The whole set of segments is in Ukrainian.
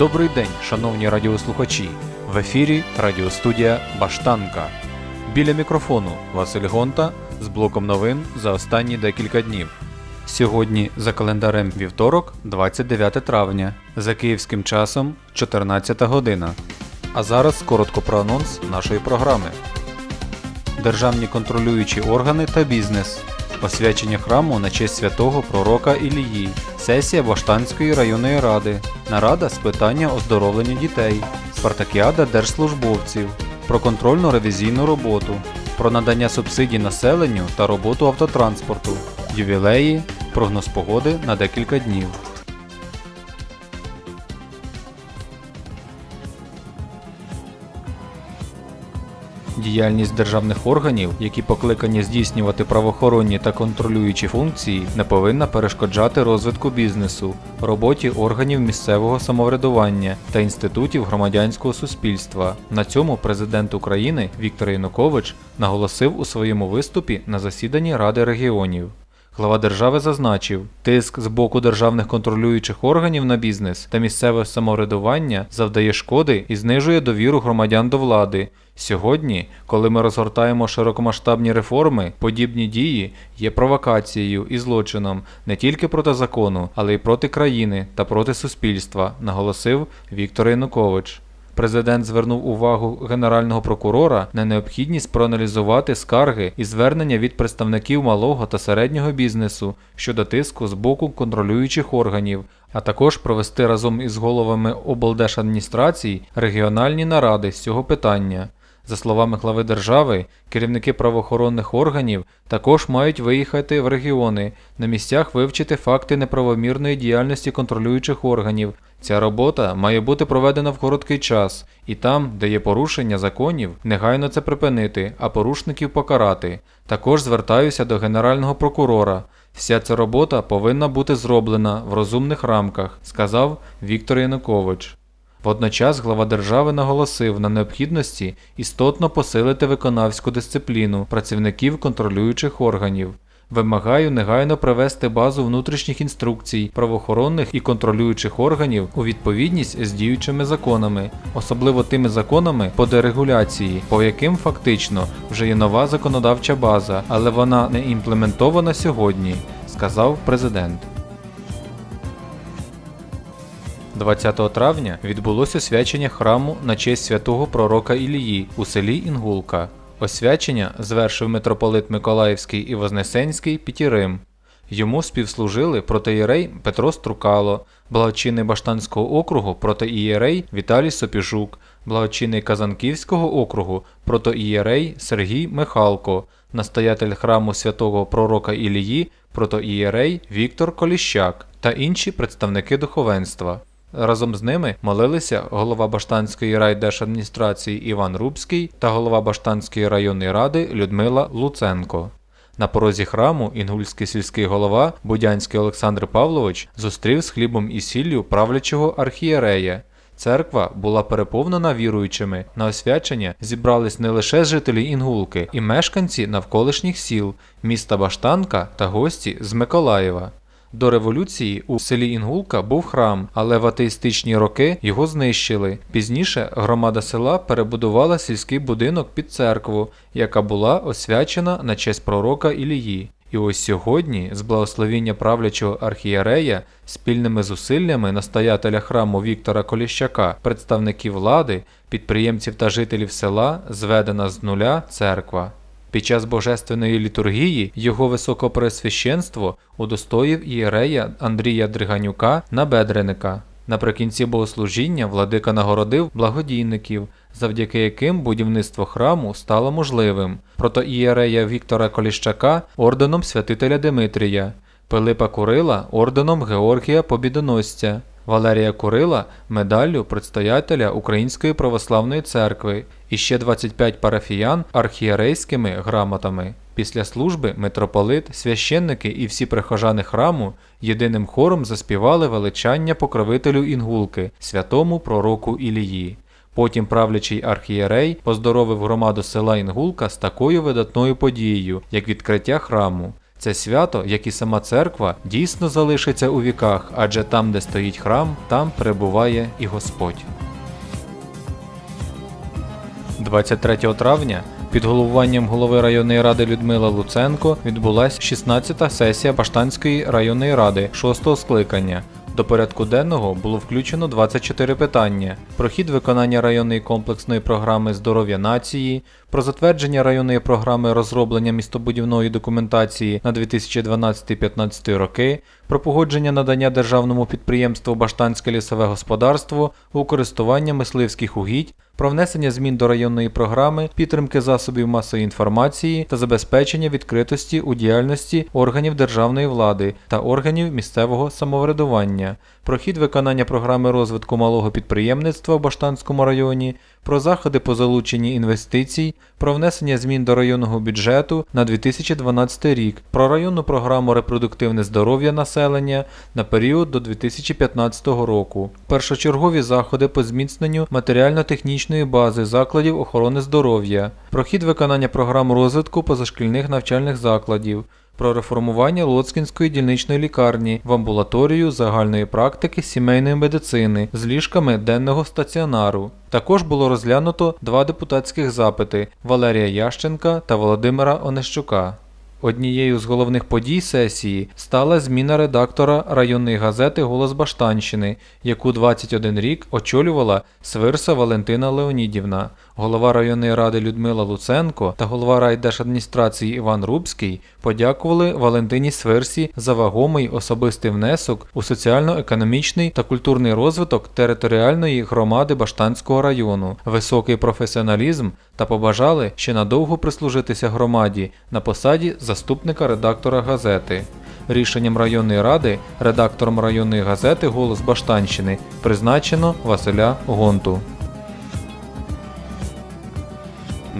Добрий день, шановні радіослухачі. В ефірі радіостудія Баштанка. Біля мікрофону Василь Гонта з блоком новин за останні декілька днів. Сьогодні за календарем вівторок, 29 травня, за київським часом 14 година. А зараз коротко про анонс нашої програми. Державні контролюючі органи та бізнес. Освячення храму на честь святого пророка Ілії. Сесія Баштанської районної ради. Нарада з питання оздоровлення дітей. Спартакіада держслужбовців. Про контрольно-ревізійну роботу. Про надання субсидій населенню та роботу автотранспорту. Ювілеї. Прогноз погоди на декілька днів. Діяльність державних органів, які покликані здійснювати правоохоронні та контролюючі функції, не повинна перешкоджати розвитку бізнесу, роботі органів місцевого самоврядування та інститутів громадянського суспільства. На цьому президент України Віктор Янукович наголосив у своєму виступі на засіданні Ради регіонів. Глава держави зазначив, тиск з боку державних контролюючих органів на бізнес та місцеве самоврядування завдає шкоди і знижує довіру громадян до влади. Сьогодні, коли ми розгортаємо широкомасштабні реформи, подібні дії є провокацією і злочином не тільки проти закону, але й проти країни та проти суспільства, наголосив Віктор Янукович. Президент звернув увагу генерального прокурора на необхідність проаналізувати скарги і звернення від представників малого та середнього бізнесу щодо тиску з боку контролюючих органів, а також провести разом із головами облдержадміністрацій регіональні наради з цього питання. За словами глави держави, керівники правоохоронних органів також мають виїхати в регіони, на місцях вивчити факти неправомірної діяльності контролюючих органів. Ця робота має бути проведена в короткий час, і там, де є порушення законів, негайно це припинити, а порушників покарати. Також звертаюся до Генерального прокурора. Вся ця робота повинна бути зроблена в розумних рамках, сказав Віктор Янукович. Водночас глава держави наголосив на необхідності істотно посилити виконавську дисципліну працівників контролюючих органів. Вимагаю негайно привести базу внутрішніх інструкцій правоохоронних і контролюючих органів у відповідність з діючими законами, особливо тими законами по дерегуляції, по яким фактично вже є нова законодавча база, але вона не імплементована сьогодні, сказав президент. 20 травня відбулося освячення храму на честь святого пророка Ілії у селі Інгулка. Освячення звершив митрополит Миколаївський і Вознесенський Пітірим. Йому співслужили протиєрей Петро Струкало, благочинний Баштанського округу протоієрей Віталій Сопіжук, благочинний Казанківського округу протоієрей Сергій Михалко, настоятель храму святого пророка Ілії протоієрей Віктор Коліщак та інші представники духовенства. Разом з ними молилися голова Баштанської райдержадміністрації Іван Рубський та голова Баштанської районної ради Людмила Луценко. На порозі храму інгульський сільський голова Будянський Олександр Павлович зустрів з хлібом і сіллю правлячого архієрея. Церква була переповнена віруючими. На освячення зібрались не лише жителі Інгулки, і мешканці навколишніх сіл, міста Баштанка та гості з Миколаєва. До революції у селі Інгулка був храм, але в атеїстичні роки його знищили. Пізніше громада села перебудувала сільський будинок під церкву, яка була освячена на честь пророка Ілії. І ось сьогодні, з благословіння правлячого архієрея, спільними зусиллями настоятеля храму Віктора Коліщака, представників влади, підприємців та жителів села зведена з нуля церква. Під час божественної літургії його високопресвященство удостоїв ієрея Андрія Дриганюка набедреника. Наприкінці богослужіння владика нагородив благодійників, завдяки яким будівництво храму стало можливим, протоієрея Віктора Коліщака орденом святителя Димитрія, Пилипа Курила орденом Георгія Побідоносця, Валерія Курила медаллю предстоятеля Української православної церкви і ще 25 парафіян архієрейськими грамотами. Після служби митрополит, священники і всі прихожани храму єдиним хором заспівали величання покровителю Інгулки, святому пророку Ілії. Потім правлячий архієрей поздоровив громаду села Інгулка з такою видатною подією, як відкриття храму. Це свято, як і сама церква, дійсно залишиться у віках, адже там, де стоїть храм, там перебуває і Господь. 23 травня під головуванням голови районної ради Людмила Луценко відбулася 16-та сесія Баштанської районної ради 6-го скликання. До порядку денного було включено 24 питання: про хід виконання районної комплексної програми здоров'я нації, про затвердження районної програми розроблення містобудівної документації на 2012-2015 роки, про погодження надання державному підприємству Баштанське лісове господарство у користування мисливських угідь, про внесення змін до районної програми, підтримки засобів масової інформації та забезпечення відкритості у діяльності органів державної влади та органів місцевого самоврядування, про хід виконання програми розвитку малого підприємництва в Баштанському районі, про заходи по залученні інвестицій, про внесення змін до районного бюджету на 2012 рік, про районну програму репродуктивне здоров'я населення на період до 2015 року, першочергові заходи по зміцненню матеріально-технічної бази закладів охорони здоров'я, про хід виконання програм розвитку позашкільних навчальних закладів про реформування Лоцкінської дільничної лікарні в амбулаторію загальної практики сімейної медицини з ліжками денного стаціонару. Також було розглянуто два депутатських запити Валерія Ященка та Володимира Онищука. Однією з головних подій сесії стала зміна редактора районної газети Голос Баштанщини, яку 21 рік очолювала Свирса Валентина Леонідівна. Голова районної ради Людмила Луценко та голова райдержадміністрації Іван Рубський подякували Валентині Свирсі за вагомий особистий внесок у соціально-економічний та культурний розвиток територіальної громади Баштанського району, високий професіоналізм та побажали ще надовго прислужитися громаді на посаді заступника редактора газети. Рішенням районної ради редактором районної газети Голос Баштанщини призначено Василя Гонту.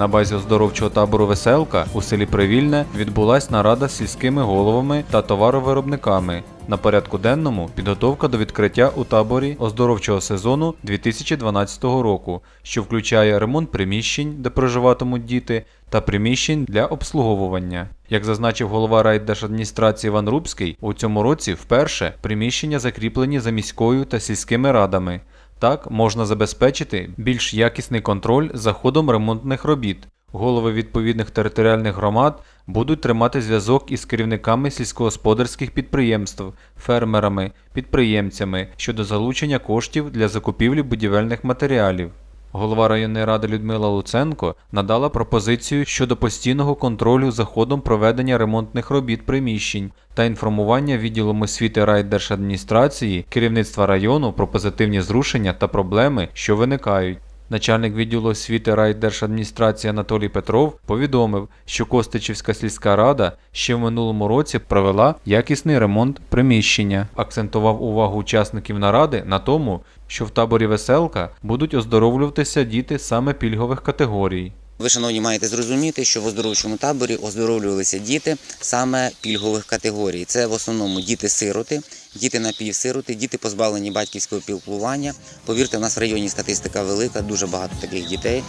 На базі оздоровчого табору Веселка у селі Привільне відбулась нарада з сільськими головами та товаровиробниками. На порядку денному підготовка до відкриття у таборі оздоровчого сезону 2012 року, що включає ремонт приміщень, де проживатимуть діти, та приміщень для обслуговування. Як зазначив голова райдержадміністрації Іван Рубський, у цьому році вперше приміщення закріплені за міською та сільськими радами. Так можна забезпечити більш якісний контроль за ходом ремонтних робіт. Голови відповідних територіальних громад будуть тримати зв'язок із керівниками сільськогосподарських підприємств, фермерами, підприємцями щодо залучення коштів для закупівлі будівельних матеріалів. Голова районної ради Людмила Луценко надала пропозицію щодо постійного контролю за ходом проведення ремонтних робіт приміщень та інформування відділом освіти райдержадміністрації керівництва району про позитивні зрушення та проблеми, що виникають. Начальник відділу освіти райдержадміністрації Анатолій Петров повідомив, що Костичівська сільська рада ще в минулому році провела якісний ремонт приміщення, акцентував увагу учасників наради на тому, що в таборі веселка будуть оздоровлюватися діти саме пільгових категорій. Ви, шановні, маєте зрозуміти, що в оздоровчому таборі оздоровлювалися діти саме пільгових категорій. Це в основному діти-сироти, діти напівсироти, діти позбавлені батьківського пілкування. Повірте, в нас в районі статистика велика, дуже багато таких дітей.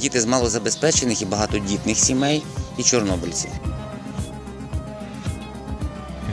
Діти з малозабезпечених і багатодітних сімей і чорнобильці.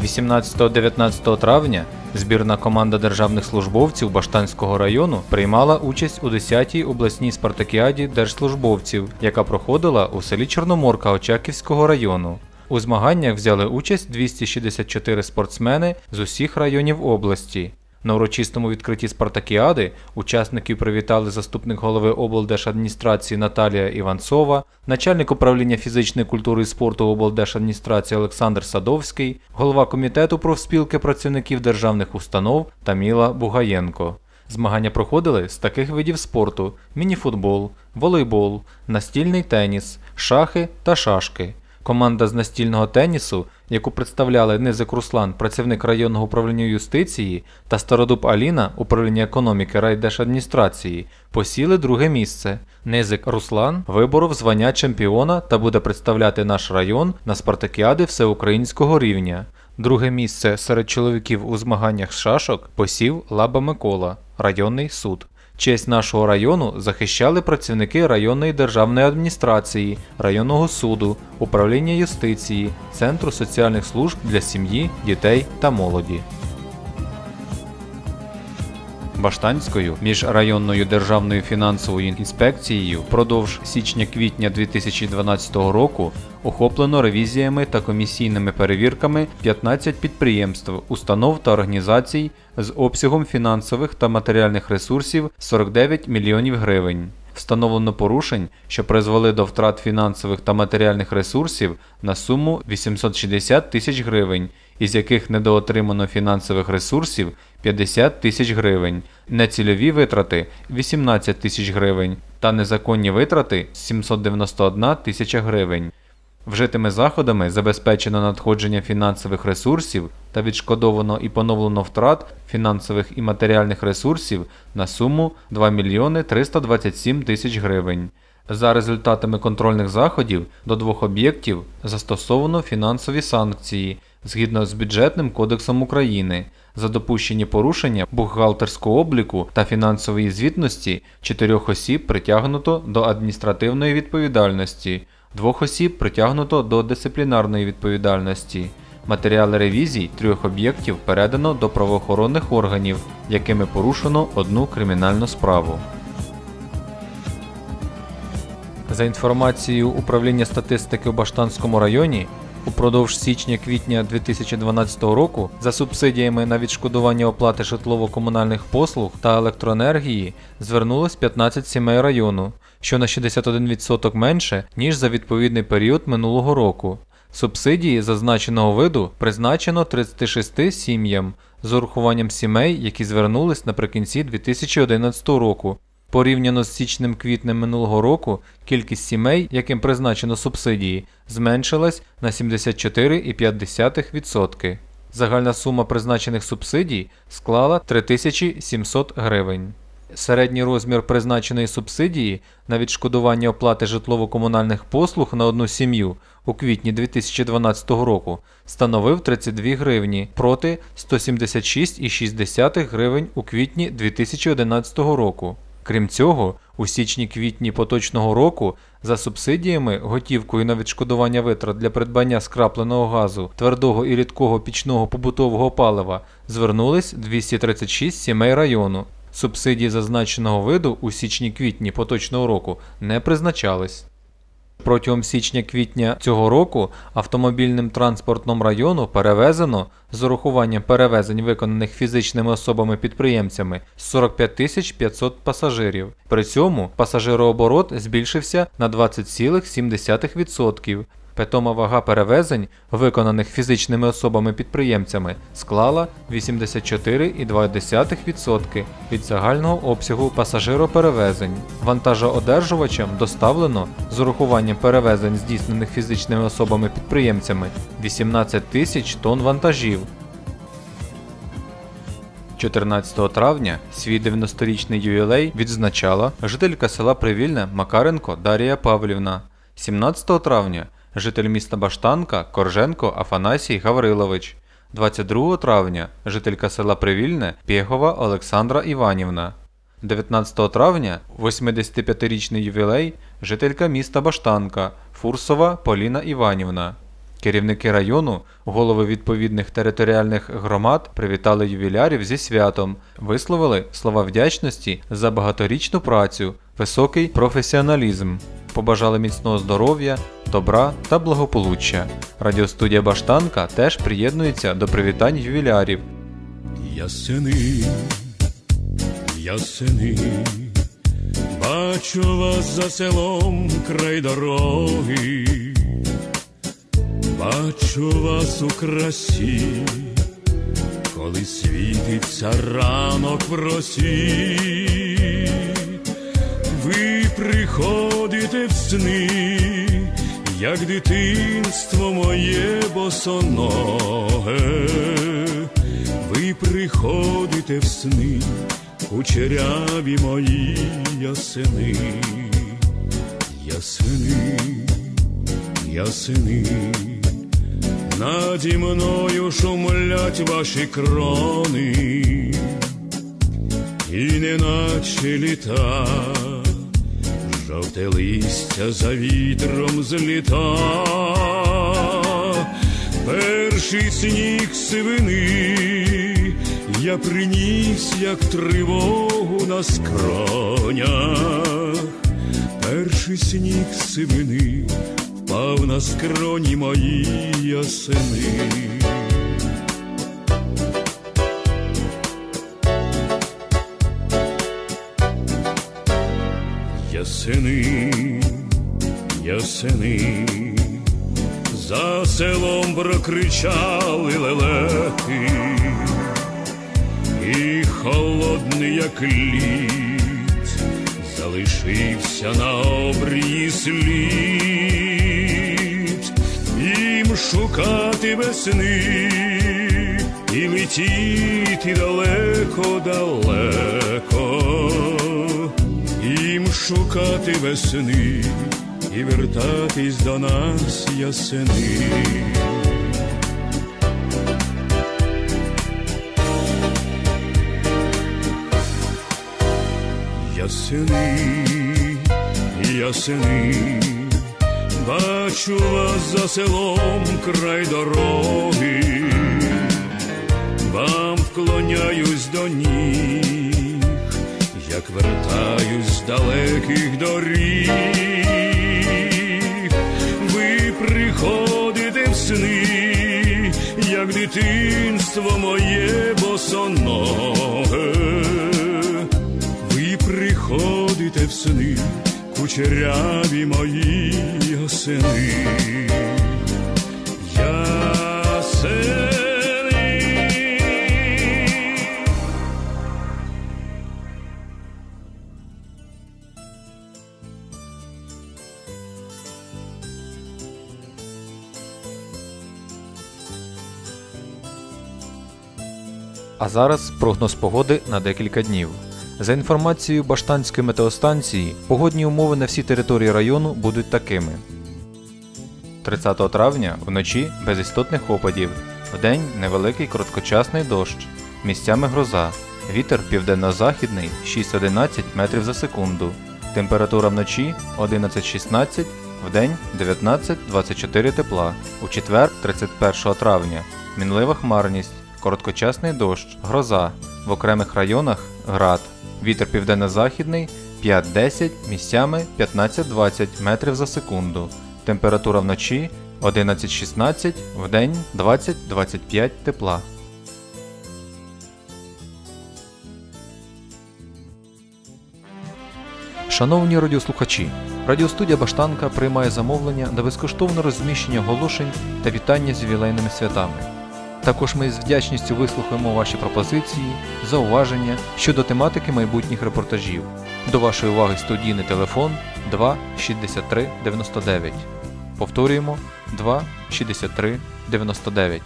18-19 травня збірна команда державних службовців Баштанського району приймала участь у 10-й обласній спартакіаді держслужбовців, яка проходила у селі Чорноморка Очаківського району. У змаганнях взяли участь 264 спортсмени з усіх районів області. На урочистому відкритті Спартакіади учасників привітали заступник голови облдержадміністрації Наталія Іванцова, начальник управління фізичної культури і спорту облдержадміністрації Олександр Садовський, голова комітету профспілки працівників державних установ Таміла Бугаєнко. Змагання проходили з таких видів спорту: мініфутбол, волейбол, настільний теніс, шахи та шашки. Команда з настільного тенісу, яку представляли Низик Руслан, працівник районного управління юстиції, та Стародуб Аліна, управління економіки райдержадміністрації, посіли друге місце. Низик Руслан виборов звання чемпіона та буде представляти наш район на спартакіади всеукраїнського рівня. Друге місце серед чоловіків у змаганнях з шашок посів Лаба Микола, районний суд. Честь нашого району захищали працівники районної державної адміністрації, районного суду, управління юстиції, Центру соціальних служб для сім'ї, дітей та молоді. Баштанською міжрайонною державною фінансовою інспекцією впродовж січня-квітня 2012 року охоплено ревізіями та комісійними перевірками 15 підприємств, установ та організацій з обсягом фінансових та матеріальних ресурсів 49 мільйонів гривень. Встановлено порушень, що призвели до втрат фінансових та матеріальних ресурсів на суму 860 тисяч гривень, із яких недоотримано фінансових ресурсів 50 тисяч гривень, нецільові витрати 18 тисяч гривень та незаконні витрати 791 тисяча гривень. Вжитими заходами забезпечено надходження фінансових ресурсів та відшкодовано і поновлено втрат фінансових і матеріальних ресурсів на суму 2 мільйони 327 тисяч гривень. За результатами контрольних заходів до двох об'єктів застосовано фінансові санкції згідно з бюджетним кодексом України. За допущені порушення бухгалтерського обліку та фінансової звітності чотирьох осіб притягнуто до адміністративної відповідальності. Двох осіб притягнуто до дисциплінарної відповідальності. Матеріали ревізій трьох об'єктів передано до правоохоронних органів, якими порушено одну кримінальну справу. За інформацією управління статистики у Баштанському районі, упродовж січня-квітня 2012 року за субсидіями на відшкодування оплати житлово-комунальних послуг та електроенергії звернулось 15 сімей району, що на 61% менше, ніж за відповідний період минулого року. Субсидії зазначеного виду призначено 36 сім'ям з урахуванням сімей, які звернулись наприкінці 2011 року. Порівняно з січнем-квітнем минулого року кількість сімей, яким призначено субсидії, зменшилась на 74,5%. Загальна сума призначених субсидій склала 3700 гривень. Середній розмір призначеної субсидії на відшкодування оплати житлово-комунальних послуг на одну сім'ю у квітні 2012 року становив 32 гривні проти 176,6 гривень у квітні 2011 року. Крім цього, у січні-квітні поточного року за субсидіями готівкою на відшкодування витрат для придбання скрапленого газу, твердого і рідкого пічного побутового палива звернулись 236 сімей району. Субсидії зазначеного виду у січні-квітні поточного року не призначались. Протягом січня-квітня цього року автомобільним транспортом району перевезено з урахуванням перевезень, виконаних фізичними особами-підприємцями, 45 тисяч 500 пасажирів. При цьому пасажирооборот збільшився на 20,7%. Питома вага перевезень, виконаних фізичними особами-підприємцями, склала 84,2% від загального обсягу пасажироперевезень. Вантажоодержувачам доставлено з урахуванням перевезень, здійснених фізичними особами-підприємцями 18 тисяч тонн вантажів. 14 травня свій 90-річний ювілей відзначала жителька села Привільне Макаренко Дарія Павлівна. 17 травня житель міста Баштанка Корженко Афанасій Гаврилович. 22 травня жителька села Привільне Пєгова Олександра Іванівна. 19 травня 85-річний ювілей жителька міста Баштанка Фурсова Поліна Іванівна. Керівники району, голови відповідних територіальних громад привітали ювілярів зі святом, висловили слова вдячності за багаторічну працю, високий професіоналізм, побажали міцного здоров'я, добра та благополуччя. Радіостудія Баштанка теж приєднується до привітань ювілярів. Ясени, ясени, бачу вас за селом край дороги, бачу вас у красі коли світиться ранок в росі, ви приходите в сни, як дитинство моє босоноге, ви приходите в сни, кучеряві мої ясени, ясени, ясени. Наді мною шумлять ваші крони, і неначе літа, жовте листя за вітром зліта, перший сніг сивини, я приніс, як тривогу на скронях, перший сніг сивини впав на скроні мої ясени. Ясени, ясени, за селом прокричали лелеки, і холодний, як лід, залишився на обрії слід, їм шукати весни і летіти далеко-далеко, їм шукати весни і вертатись до нас ясени. Ясени, ясени, бачу вас за селом край дороги, вам вклоняюсь до ніг, вертаюсь з далеких доріг, ви приходите в сни, як дитинство моє босоноге. Ви приходите в сни, кучеряві мої ясени. Ясени. А зараз прогноз погоди на декілька днів. За інформацією Баштанської метеостанції, погодні умови на всій території району будуть такими: 30 травня вночі без істотних опадів, вдень невеликий короткочасний дощ, місцями гроза, вітер південно-західний 6-11 метрів за секунду, температура вночі 11-16, вдень 19-24 тепла. У четвер, 31 травня, мінлива хмарність, короткочасний дощ, гроза, в окремих районах град. Вітер південно-західний 5-10, місцями 15-20 метрів за секунду. Температура вночі 11-16, вдень 20-25 тепла. Шановні радіослухачі, радіостудія Баштанка приймає замовлення на безкоштовне розміщення оголошень та вітання з ювілейними святами. Також ми з вдячністю вислухаємо ваші пропозиції, зауваження щодо тематики майбутніх репортажів. До вашої уваги студійний телефон 2 63 99. Повторюємо 2 63 99.